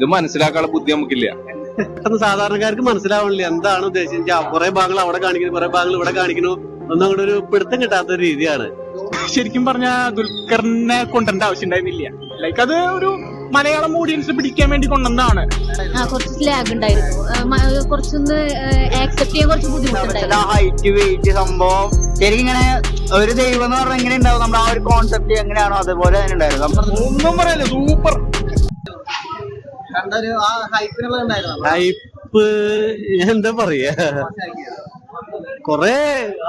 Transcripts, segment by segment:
ഇത് മനസ്സിലാക്കാനുള്ള ബുദ്ധി നമുക്കില്ല. പെട്ടെന്ന് സാധാരണക്കാർക്ക് മനസ്സിലാവണില്ല. എന്താണ് ഉദ്ദേശിച്ചത് കുറെ ഭാഗങ്ങൾ അവിടെ കാണിക്കുന്നു കുറെ ഭാഗങ്ങൾ ഇവിടെ കാണിക്കുന്നു. ഒന്നും കൂടെ ഒരു പിടുത്തം കിട്ടാത്ത ഒരു രീതിയാണ്. ശരിക്കും പറഞ്ഞ ദുൽഖറിനെ കൊണ്ടുവരേണ്ട ആവശ്യം ഉണ്ടായിരുന്നില്ല. ലൈക്ക് അത് ഒരു മലയാളം ഓഡിയൻസ് പിടിക്കാൻ വേണ്ടി കൊണ്ടുവന്നതാണ്. ആ കുറച്ച് സ്ലാഗ് ഉണ്ടായിരുന്നു. കുറച്ചൊന്ന് ആക്സെപ്റ്റ് ചെയ്യാൻ കുറച്ച് ബുദ്ധിമുട്ടുണ്ടായിരുന്നു. ഹൈറ്റ് വെയിറ്റ് സംഭവം. ശരിക്കും ഇങ്ങനെ ഒരു ദൈവം എന്ന് പറഞ്ഞാൽ എങ്ങനെ ഉണ്ടാവും. നമ്മുടെ ആ ഒരു കോൺസെപ്റ്റ് എങ്ങനെയാണോ അതുപോലെ തന്നെ ഉണ്ടായിരുന്നു. നമ്മൾ ഒന്നും പറയല്ല സൂപ്പർ ടൈപ്പ് എന്താ പറയാ? കൊറേ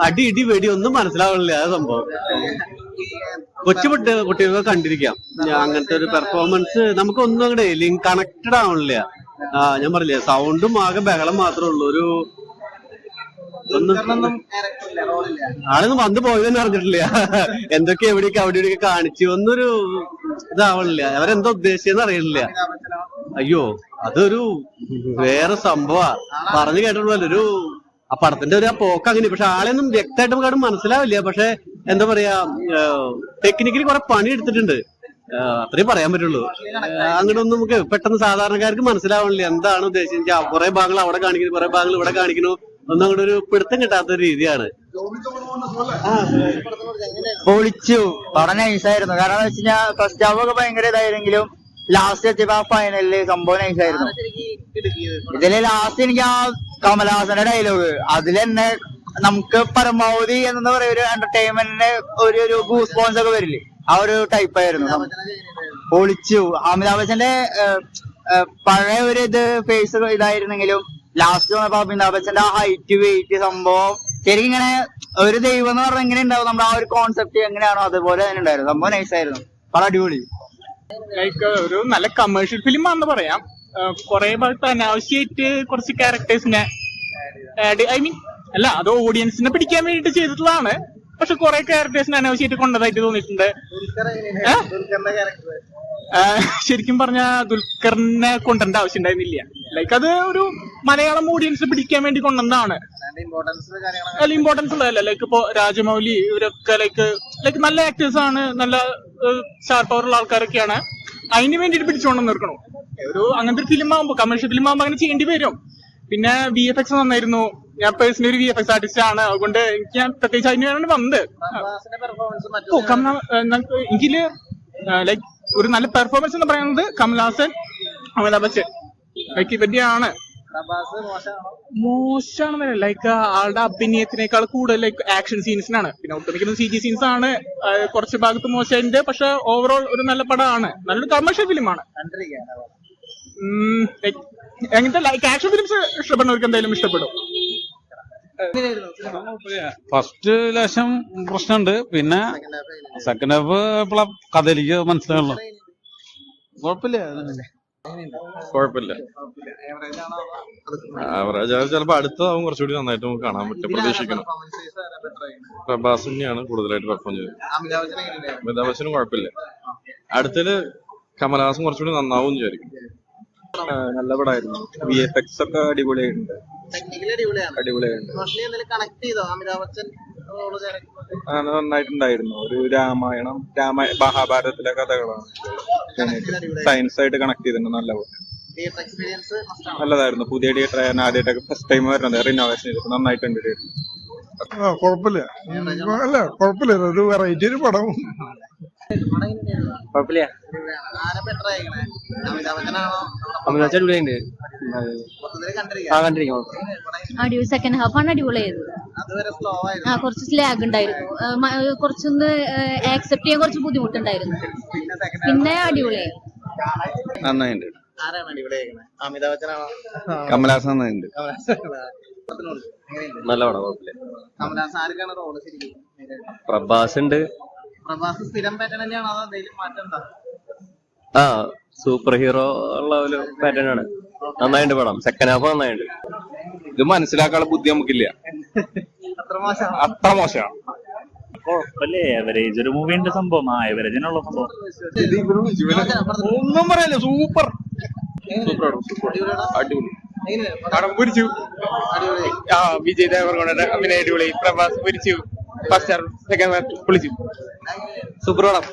അടി ഇടി വെടി ഒന്നും മനസ്സിലാവണില്ല ആ സംഭവം. കൊച്ചു കുട്ടി കുട്ടികൾക്ക് കണ്ടിരിക്കാം അങ്ങനത്തെ ഒരു പെർഫോമൻസ് നമുക്ക് ഒന്നും ലിങ്ക് കണക്റ്റഡ് ആവണില്ല. ആ ഞാൻ പറഞ്ഞില്ലേ സൗണ്ടും ആകെ ബഹളം മാത്രമേ ഉള്ളൂ. ഒരു ആളൊന്നും വന്ന് പോയതെന്ന് അറിഞ്ഞിട്ടില്ല. എന്തൊക്കെ എവിടെയൊക്കെ അവിടെ ഇവിടെയൊക്കെ കാണിച്ചു ഒന്നൊരു ഇതാവണില്ല. അവരെന്താ ഉദ്ദേശിച്ചെന്ന് അറിയണില്ല. അയ്യോ അതൊരു വേറെ സംഭവ. പറഞ്ഞു കേട്ടിട്ടുള്ള ഒരു ആ പടത്തിന്റെ ഒരു ആ പോക്ക് അങ്ങനെ. പക്ഷെ ആളെയൊന്നും വ്യക്തമായിട്ട് നമുക്ക് മനസ്സിലാവില്ല. പക്ഷെ എന്താ പറയാ ടെക്നിക്കലി കുറെ പണി എടുത്തിട്ടുണ്ട്. അത്രേ പറയാൻ പറ്റുള്ളൂ. അങ്ങോട്ടൊന്നും നമുക്ക് പെട്ടെന്ന് സാധാരണക്കാർക്ക് മനസ്സിലാവണില്ല. എന്താണ് ഉദ്ദേശിച്ചത് കുറെ ഭാഗങ്ങൾ അവിടെ കാണിക്കുന്നു കുറെ ഭാഗങ്ങൾ ഇവിടെ കാണിക്കുന്നു. ഒന്നും അങ്ങോട്ട് ഒരു പിടുത്തം കിട്ടാത്ത ഒരു രീതിയാണ്. പൊളിച്ചു. പടം നൈസായിരുന്നു കാരണം ഫസ്റ്റ് ഹാഫ് ഒക്കെ ഭയങ്കര ഇതായിരുന്നെങ്കിലും ലാസ്റ്റ് എത്തിയപ്പോ ആ ഫൈനലിൽ സംഭവം നൈസായിരുന്നു ഇതിൽ ലാസ്റ്റ് എനിക്ക് ആ കമലഹാസന്റെ ഡയലോഗ് അതിൽ തന്നെ നമുക്ക് പരമാവധി എന്താ പറയാ ഒരു എന്റർടൈൻമെന്റിന്റെ ഒരു ഒരു ഗൂസ് ഒക്കെ വരില്ലേ? ആ ഒരു ടൈപ്പ് ആയിരുന്നു. പൊളിച്ചു. അമിതാഭ് ബച്ചന്റെ പഴയ ഒരു ഇത് ഫേസ് ഇതായിരുന്നെങ്കിലും ലാസ്റ്റ് വന്നപ്പോ അമിതാഭ് ബച്ചന്റെ ആ ഹൈറ്റ് വെയിറ്റ് സംഭവം ശരിക്കും ഇങ്ങനെ ഒരു ദൈവം എന്ന് പറഞ്ഞാൽ എങ്ങനെ ഉണ്ടാവും? നമ്മുടെ ആ ഒരു കോൺസെപ്റ്റ് എങ്ങനെയാണോ? അതുപോലെ തന്നെ ഉണ്ടായിരുന്നു. സംഭവം നൈസായിരുന്നു വളരെ അടിപൊളി. ലൈക്ക് ഒരു നല്ല കമേഴ്ഷ്യൽ ഫിലിം ആണെന്ന് പറയാം. കുറെ ഭാഗത്ത് അനാവശ്യമായിട്ട് കുറച്ച് ക്യാരക്ടേഴ്സിനെ ആഡ് ഐ മീൻ അല്ല അത് ഓഡിയൻസിനെ പിടിക്കാൻ വേണ്ടിട്ട് ചെയ്തിട്ടുള്ളതാണ്. പക്ഷെ കുറെ ക്യാരക്ടേഴ്സിനെ അനാവശ്യമായിട്ട് കൊണ്ടതായിട്ട് തോന്നിയിട്ടുണ്ട്. ശരിക്കും പറഞ്ഞ ദുൽഖറിനെ കൊണ്ടുവരേണ്ട ആവശ്യം ഉണ്ടായിരുന്നില്ല ലൈക്ക് അത് ഒരു മലയാളം ഓഡിയൻസ് പിടിക്കാൻ വേണ്ടി കൊണ്ടുവന്നതാണ്. അല്ല ഇമ്പോർട്ടൻസ് ഉള്ളതല്ല ലൈക്ക് ഇപ്പോ രാജമൗലി ഇവരൊക്കെ ലൈക്ക് ലൈക്ക് നല്ല ആക്ടേഴ്സ് ആണ് നല്ല പവർ ഉള്ള ആൾക്കാരൊക്കെയാണ്. അതിന് വേണ്ടിയിട്ട് പിടിച്ചുകൊണ്ട് നിർക്കണോ ഒരു അങ്ങനത്തെ ഒരു ഫിലിം ആകുമ്പോൾ കമേഴ്ഷ്യൽ ഫിലിം ആകുമ്പോൾ അങ്ങനെ ചെയ്യേണ്ടി വരും. പിന്നെ വി എഫ് എക്സ് നന്നായിരുന്നു. ഞാൻ പേഴ്സണലി ഒരു വി എഫ് എക്സ് ആർട്ടിസ്റ്റ് ആണ്. അതുകൊണ്ട് എനിക്ക് ഞാൻ പ്രത്യേകിച്ച് അതിന് വേണ്ടി വന്നത്. ഓ കമല എനിക്കിൽ ലൈക്ക് ഒരു നല്ല പെർഫോമൻസ് എന്ന് പറയുന്നത് കമൽഹാസൻ അമിതാഭ് ബച്ചൻ. ലൈക്ക് ഇവന്റെയാണ് മോശമാണെന്നല്ല ലൈക്ക് ആളുടെ അഭിനയത്തിനേക്കാൾ കൂടുതൽ ലൈക്ക് ആക്ഷൻ സീൻസിനാണ് പിന്നെ ഒട്ടുമിക്കുന്ന സി ജി സീൻസ് ആണ് കുറച്ച് ഭാഗത്ത് മോശമുണ്ട് പക്ഷെ ഓവറോൾ ഒരു നല്ല പടമാണ്. നല്ലൊരു കമേഴ്ഷ്യൽ ഫിലിമാണ് എങ്ങനത്തെ ലൈക്ക് ആക്ഷൻ ഫിലിംസ് ഇഷ്ടപ്പെടുന്നവർക്ക് എന്തായാലും ഇഷ്ടപ്പെടും. ഫസ്റ്റ് ലേശം പ്രശ്നമുണ്ട്. പിന്നെ സെക്കൻഡ് ഹാഫ് ഇപ്പോഴാ കഥയിലേക്ക് മനസ്സിലാവുള്ളൂ. കുഴപ്പമില്ല കുഴപ്പമില്ല. ആവറേജ് ചിലപ്പോ അടുത്തതാവും കുറച്ചുകൂടി നന്നായിട്ട് നമുക്ക് കാണാൻ പറ്റും. പ്രതീക്ഷിക്കണം പ്രഭാസ് തന്നെയാണ് കൂടുതലായിട്ട് പെർഫോം ചെയ്തത്. അമിതാഭ് ബച്ചനും കുഴപ്പമില്ല. അടുത്തത് കമലഹാസൻ കുറച്ചുകൂടി നന്നാവും വിചാരിക്കും നല്ല പടമായിരുന്നു. വി എഫ് എക്സ് ഒക്കെ അടിപൊളിയായിട്ടുണ്ട്. അടിപൊളിയായിട്ടുണ്ട്. അങ്ങനെ നന്നായിട്ടുണ്ടായിരുന്നു. ഒരു രാമായണം രാമായ മഹാഭാരതത്തിലെ കഥകളാണ്. സയൻസ് ആയിട്ട് കണക്ട് ചെയ്തിട്ടുണ്ട് നല്ല പോലെ നല്ലതായിരുന്നു. പുതിയ തിയേറ്റർ ഞാൻ ആദ്യമായിട്ടൊക്കെ ഫസ്റ്റ് ടൈം വരുന്നത്. റിനോവേഷൻ ചെയ്തിട്ട് നന്നായിട്ടുണ്ട്. ആ കുഴപ്പമില്ല. അല്ല കുഴപ്പമില്ല. ഒരു വെറൈറ്റി ഒരു പടം. കുഴപ്പമില്ല. അമിതാഭ് അടിപൊളിയുണ്ട് ആ കണ്ടിരിക്കും. അടിപൊളി സെക്കൻഡ് ഹാഫ് ആണ് അടിപൊളിയായത്. ആ കുറച്ച് സ്ലാഗ് ഉണ്ടായിരുന്നു. കുറച്ചൊന്ന് ആക്സെപ്റ്റ് ചെയ്യാൻ കുറച്ച് ബുദ്ധിമുട്ടുണ്ടായിരുന്നു. പിന്നെ അടിപൊളിയായി. നന്നായിട്ടുണ്ട് കമലഹാസൻ നന്നായിട്ടുണ്ട് നല്ല പടം കുഴപ്പമില്ല. പ്രഭാസ് ഉണ്ട്? ആ സൂപ്പർ ഹീറോ ഉള്ള ഒരു പാറ്റേൺ ആണ്. നന്നായിട്ടുണ്ട് പടം. സെക്കൻഡ് ഹാഫ് നന്നായിട്ടുണ്ട് ഇത് മനസ്സിലാക്കാനുള്ള ബുദ്ധി നമുക്കില്ല. അത്ര മോശമാണ് കുഴപ്പമില്ലേ എവറേജ് ഒരു മൂവിന്റെ സംഭവം. ആ എവരേജിനുള്ള സംഭവം. ഒന്നും പറയല്ല സൂപ്പർ അടിപൊളി. പടം പൊരിച്ചു ആ വിജയ് ദേവർകൊണ്ട അഭിനയ അടിപൊളി. പ്രഭാസ് പുരിച്ചു ഫസ്റ്റ് സെക്കൻഡ് പൊളിച്ചു സൂപ്പർ പടം